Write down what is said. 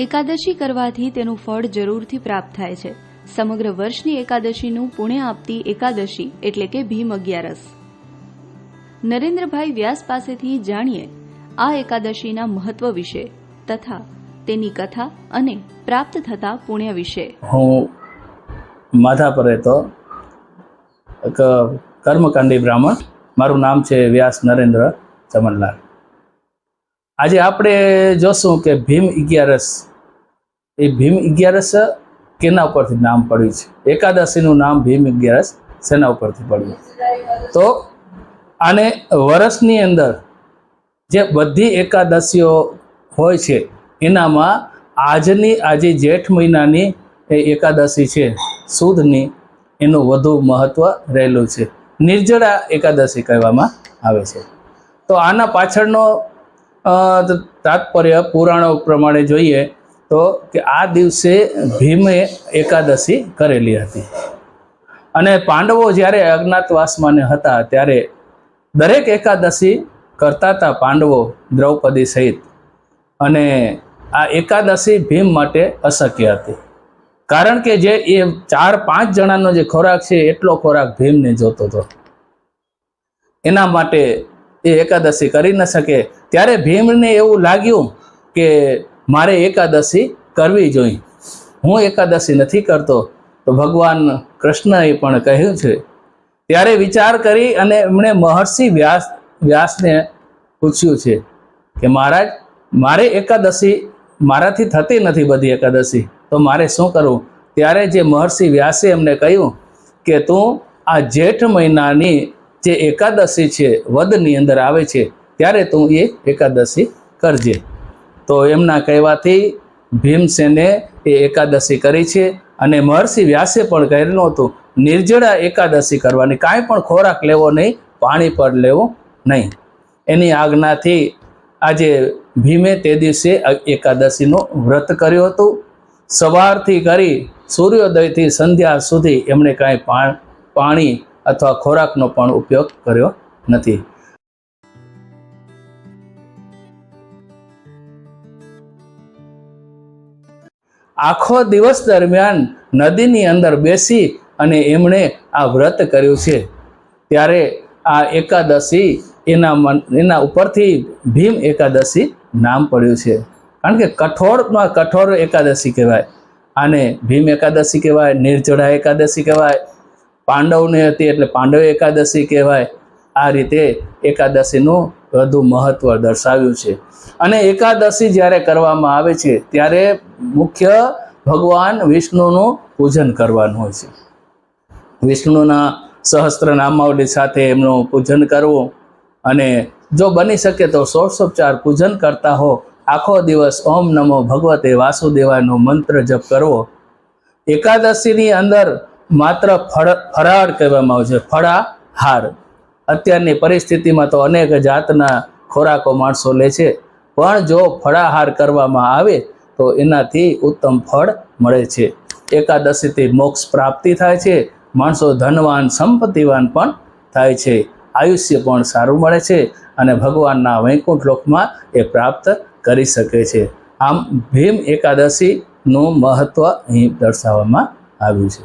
એકાદશી કરવાથી તેનું ફળ જરૂરથી પ્રાપ્ત થાય છે. સમગ્ર વર્ષની એકાદશીનું પુણ્ય આપતી એકાદશી એટલે કે ભીમ અગિયારસ. નરેન્દ્રભાઈ વ્યાસ પાસેથી જાણીએ આ એકાદશીના મહત્વ વિશે તથા તેની કથા અને પ્રાપ્ત થતા પુણ્ય વિશે. હું માધાપર રહેતો એક કર્મકાંડી બ્રાહ્મણ. મારું નામ છે વ્યાસ નરેન્દ્ર ચમનલાલ. આજે આપણે જોશું કે ભીમ અગિયારસ એ ભીમ અગિયારસ કેના ઉપરથી નામ પડ્યું છે? એકાદશીનું નામ ભીમ અગિયારસ શેના ઉપરથી પડ્યું. તો આને વર્ષની અંદર જે બધી એકાદશીઓ હોય છે, એનામાં આજની, આજે જેઠ મહિનાની એ એકાદશી છે, સુદની એનું વધુ મહત્વ રહેલું છે. નિર્જળા એકાદશી કહેવામાં આવે છે. તો આના પાછળનો તાત્પર્ય પુરાણો પ્રમાણે જોઈએ તો કે આ દિવસે ભીમે એકાદશી કરેલી હતી. અને પાંડવો જ્યારે અજ્ઞાતવાસમાં હતા, ત્યારે દરેક એકાદશી કરતા હતા પાંડવો દ્રૌપદી સહિત. અને આ એકાદશી ભીમ માટે અશક્ય હતી. કારણ કે જે એ ચાર પાંચ જણાનો જે ખોરાક છે, એટલો ખોરાક ભીમને જોતો હતો. એના માટે એ એકાદશી કરી ન શકે. ત્યારે ભીમને એવું લાગ્યું કે મારે એકાદશી કરવી જોઈએ. હું એકાદશી નથી કરતો, તો ભગવાન કૃષ્ણએ પણ કહ્યું છે. ત્યારે વિચાર કરી અને એમણે મહર્ષિ વ્યાસ, વ્યાસને પૂછ્યું છે કે મહારાજ, મારે એકાદશી મારાથી થતી નથી બધી એકાદશી, તો મારે શું કરવું? ત્યારે જે મહર્ષિ વ્યાસે એમને કહ્યું કે તું આ જેઠ મહિનાની જે એકાદશી છે, વદની અંદર આવે છે, ત્યારે તું એ એકાદશી કરજે. તો એમના કહેવાથી ભીમસેને એ એકાદશી કરી છે અને મહર્ષિ વ્યાસે પણ કહેલું હતું નિર્જળા એકાદશી કરવાની કાંઈ પણ ખોરાક લેવો નહીં, પાણી પર લેવું નહીં. એની આજ્ઞાથી આજે ભીમે તે દિવસે એકાદશીનું વ્રત કર્યું હતું. સવારથી કરી સૂર્યોદયથી સંધ્યા સુધી એમણે કાંઈ પાણી અથવા ખોરાકનો પણ ઉપયોગ કર્યો નથી. આખો દિવસ દરમિયાન નદીની અંદર બેસી અને એમણે આ વ્રત કર્યું છે. ત્યારે આ એકાદશી એના મન, એના ઉપરથી ભીમ એકાદશી નામ પડ્યું છે. કારણ કે કઠોળમાં કઠોર એકાદશી કહેવાય. આને ભીમ એકાદશી કહેવાય, નિર્જળા એકાદશી કહેવાય, પાંડવની હતી એટલે પાંડવ એકાદશી કહેવાય. આ રીતે એકાદશીનું વધુ મહત્ત્વ દર્શાવ્યું છે. અને એકાદશી જ્યારે કરવામાં આવે છે, ત્યારે મુખ્ય ભગવાન વિષ્ણુનું પૂજન કરવાનું હોય છે. વિષ્ણુના સહસ્ત્ર નામાવલી સાથે એમનું પૂજન કરવું અને જો બની શકે તો સોળસોપચાર પૂજન કરતા હો. આખો દિવસ ઓમ નમો ભગવતે વાસુદેવાનો મંત્ર જપ કરવો. એકાદશીની અંદર માત્ર ફળ, ફરાળ કહેવામાં આવે છે, ફળાહાર. અત્યારની પરિસ્થિતિમાં તો અનેક જાતના ખોરાકો માણસો લે છે. પણ જો ફળાહાર કરવામાં આવે તો એનાથી ઉત્તમ ફળ મળે છે. એકાદશીથી મોક્ષ પ્રાપ્તિ થાય છે. માણસો ધનવાન, સંપત્તિવાન પણ થાય છે. આયુષ્ય પણ સારું મળે છે અને ભગવાનના વૈકુંઠ લોકમાં એ પ્રાપ્ત કરી શકે છે. આમ ભીમ એકાદશીનું મહત્ત્વ અહીં દર્શાવવામાં આવ્યું છે.